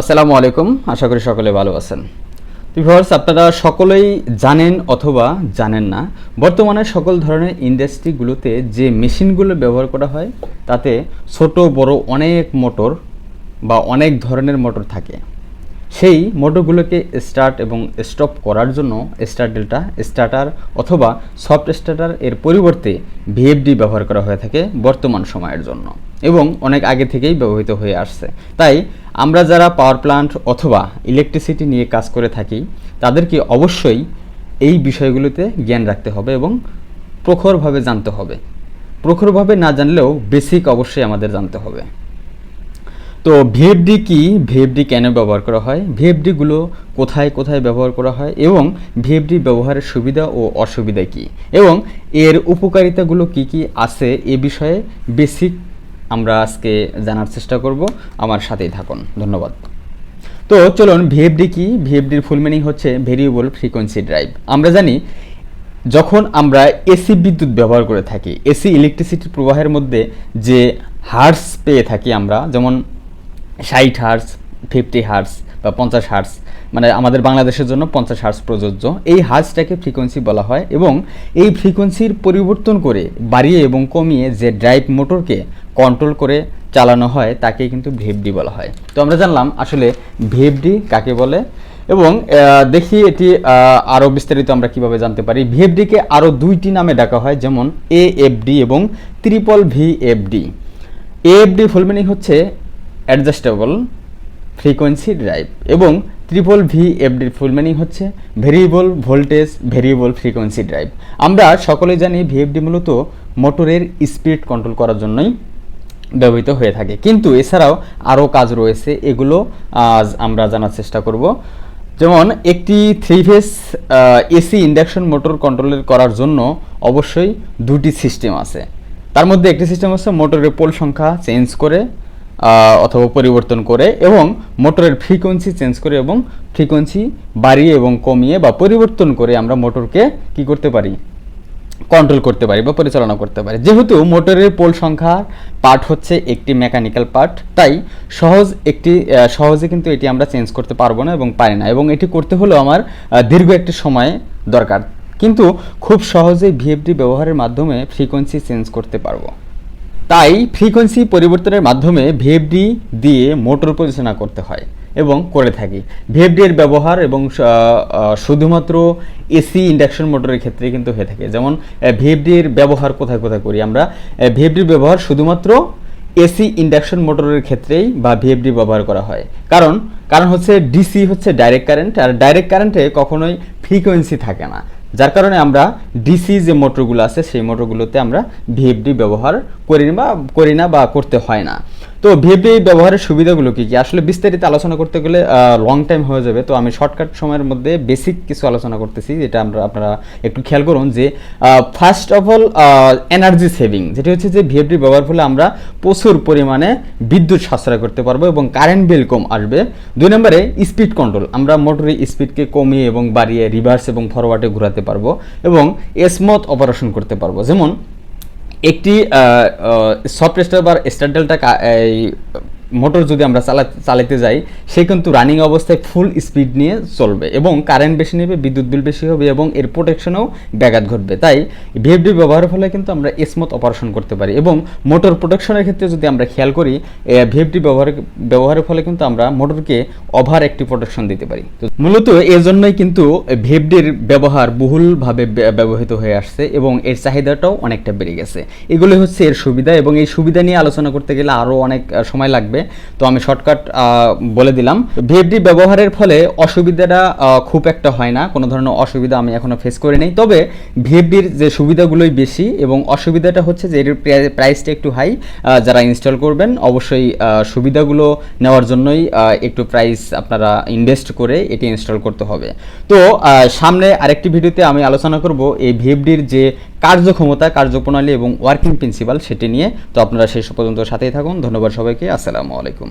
আসসালামু আলাইকুম, আশা করি সকলে ভালো আছেন। ভিউয়ার্স, আপনারা সকলেই জানেন অথবা জানেন না, বর্তমানে সকল ধরনের ইন্ডাস্ট্রিগুলোতে যে মেশিনগুলো ব্যবহার করা হয়, তাতে ছোট, বড় অনেক মোটর বা অনেক ধরনের মোটর থাকে। সেই মোটরগুলোকে স্টার্ট এবং স্টপ করার জন্য স্টার ডেল্টা স্টার্টার অথবা সফট স্টার্টার এর পরিবর্তে ভিএফডি ব্যবহার করা হয়ে থাকে বর্তমান সময়ের জন্য এবং অনেক আগে থেকেই ব্যবহৃত হয়ে আসছে। তাই আমরা যারা পাওয়ার প্ল্যান্ট অথবা ইলেকট্রিসিটি নিয়ে কাজ করে থাকি, তাদেরকে অবশ্যই এই বিষয়গুলোতে জ্ঞান রাখতে হবে এবং প্রখরভাবে জানতে হবে। প্রখরভাবে না জানলেও বেসিক অবশ্যই আমাদের জানতে হবে। তো ভিএফডি কি? ভিএফডি কেন ব্যবহার করা হয়? ভিএফডিগুলো কোথায় কোথায় ব্যবহার করা হয়? এবং ভিএফডি ব্যবহারের সুবিধা ও অসুবিধা কি? এবং এর উপকারিতাগুলো কি কি আছে এ বিষয়ে বেসিক আমরা আজকে জানার চেষ্টা করব। আমার সাথেই থাকুন। ধন্যবাদ। তো চলুন ভিএফডি কি? ভিএফডির ফুল মিনিং হচ্ছে ভেরিয়েবল ফ্রিকোয়েন্সি ড্রাইভ আমরা জানি, যখন আমরা এসি বিদ্যুৎ ব্যবহার করে থাকি, এসি ইলেকট্রিসিটি প্রবাহের মধ্যে যে হার্স পেয়ে থাকি আমরা, যেমন ষাট হার্স ফিফটি হার্স বা পঞ্চাশ হার্স মানে আমাদের বাংলাদেশের জন্য পঞ্চাশ হার্স প্রযোজ্য। এই হার্সটাকে ফ্রিকোয়েন্সি বলা হয় এবং এই ফ্রিকোয়েন্সির পরিবর্তন করে বাড়িয়ে এবং কমিয়ে যে ড্রাইভ মোটরকে কন্ট্রোল করে চালানো হয়, তাকে কিন্তু ভিএফডি বলা হয়। তো আমরা জানলাম আসলে ভিএফডি কাকে বলে এবং দেখি এটি আরও বিস্তারিত আমরা কীভাবে জানতে পারি। ভিএফডিকে আরও দুইটি নামে ডাকা হয়, যেমন এএফডি এবং triple VFD AFD full meaning হচ্ছে অ্যাডজাস্টেবল ফ্রিকোয়েন্সি ড্রাইভ এবং ট্রিপল ভি এফডির ফুল মিনিং হচ্ছে variable voltage variable frequency drive আমরা সকলে জানি ভিএফডি মূলত মোটরের স্পিড কন্ট্রোল করার জন্যই ব্যবহৃত হয়ে থাকে। কিন্তু এছাড়াও আরও কাজ রয়েছে, এগুলো আজ আমরা জানার চেষ্টা করব। যেমন, একটি three phase AC induction motor কন্ট্রোলের করার জন্য অবশ্যই দুটি সিস্টেম আছে। তার মধ্যে একটি সিস্টেম হচ্ছে মোটরের পোল সংখ্যা চেঞ্জ করে অথবা পরিবর্তন করে এবং মোটরের ফ্রিকোয়েন্সি চেঞ্জ করে এবং ফ্রিকোয়েন্সি বাড়িয়ে এবং কমিয়ে বা পরিবর্তন করে আমরা মোটরকে কি করতে পারি? কন্ট্রোল করতে পারি বা পরিচালনা করতে পারি। যেহেতু মোটরের পোল সংখ্যা পার্ট হচ্ছে একটি মেকানিক্যাল পার্ট তাই সহজ একটি সহজে কিন্তু এটি আমরা চেঞ্জ করতে পারব না এবং পারি না এবং এটি করতে হলেও আমার দীর্ঘ একটি সময় দরকার। কিন্তু খুব সহজেই ভিএফডি ব্যবহারের মাধ্যমে ফ্রিকোয়েন্সি চেঞ্জ করতে পারব। তাই ফ্রিকোয়েন্সি পরিবর্তনের মাধ্যমে ভিএফডি দিয়ে মোটর পরিচালনা করতে হয় এবং করে থাকি। ভিএফডি এর ব্যবহার এবং শুধুমাত্র এসি ইন্ডাকশন মোটরের ক্ষেত্রে কিন্তু হয়ে থাকে। যেমন ভিএফডি এর ব্যবহার কোথায় কোথায় করি আমরা? ভিএফডির ব্যবহার শুধুমাত্র এসি ইন্ডাকশন মোটরের ক্ষেত্রেই বা ভিএফডি ব্যবহার করা হয়। কারণ কারণ হচ্ছে ডিসি হচ্ছে ডাইরেক্ট কারেন্ট আর ডাইরেক্ট কারেন্টে কখনোই ফ্রিকোয়েন্সি থাকে না। যার কারণে আমরা ডিসি যে মোটরগুলো আছে, সেই মোটরগুলোতে আমরা ভিএফডি ব্যবহার করি না বা করি না বা করতে হয় না। তো ভিএফডি ব্যবহারের সুবিধাগুলো কি কি? আসলে বিস্তারিত আলোচনা করতে গেলে লং টাইম হয়ে যাবে। তো আমি শর্টকাট সময়ের মধ্যে বেসিক কিছু আলোচনা করতেছি, যেটা আমরা, আপনারা একটু খেয়াল করুন যে first of all energy saving যেটি হচ্ছে যে ভিএফডি ব্যবহার ফলে আমরা প্রচুর পরিমাণে বিদ্যুৎ সাশ্রয় করতে পারব এবং কারেন্ট বিল কম আসবে। দুই নম্বরে স্পিড কন্ট্রোল আমরা মোটরের স্পিডকে কমিয়ে এবং বাড়িয়ে রিভার্স এবং ফরওয়ার্ডে ঘোরাতে পারব এবং স্মুথ অপারেশন করতে পারব। যেমন একটি সফট স্টার বা স্ট্যান্ডেলটা মোটর যদি আমরা চালা চালাতে যাই, সে কিন্তু রানিং অবস্থায় ফুল স্পিড নিয়ে চলবে এবং কারেন্ট বেশি নেবে, বিদ্যুৎ বিল বেশি হবে এবং এর প্রোটেকশনেও ব্যাঘাত ঘটবে। তাই ভিএফডি ব্যবহারের ফলে কিন্তু আমরা স্মুথ অপারেশন করতে পারি এবং মোটর প্রোটেকশনের ক্ষেত্রে যদি আমরা খেয়াল করি ভিএফডি ব্যবহার ব্যবহারের ফলে কিন্তু আমরা মোটরকে ওভার একটি প্রোটেকশন দিতে পারি। তো মূলত এর জন্যই কিন্তু ভিএফডির ব্যবহার বহুলভাবে ব্য- ব্যবহৃত হয়ে আসছে এবং এর চাহিদাটাও অনেকটা বেড়ে গেছে। এগুলো হচ্ছে এর সুবিধা এবং এই সুবিধা নিয়ে আলোচনা করতে গেলে আরও অনেক সময় লাগবে। তো আমি শর্টকাট বলে দিলাম। ভিএফডি ব্যবহারের ফলে অসুবিধাটা খুব একটা হয় না। কোনো ধরনের অসুবিধা আমি এখনও ফেস করে নেই। তবে ভিএফডির যে সুবিধাগুলোই বেশি এবং অসুবিধাটা হচ্ছে যে এর প্রাইসটা একটু হাই যারা ইনস্টল করবেন, অবশ্যই সুবিধাগুলো নেওয়ার জন্যই একটু প্রাইস আপনারা ইনভেস্ট করে এটি ইনস্টল করতে হবে। তো সামনে আরেকটি ভিডিওতে আমি আলোচনা করব এই ভিএফডির যে কার্যক্ষমতা, কার্যপ্রণালী এবং ওয়ার্কিং প্রিন্সিপাল সেটি নিয়ে তো আপনারা শেষ পর্যন্ত সাথেই থাকুন। ধন্যবাদ সবাইকে। আসসালামু আলাইকুম।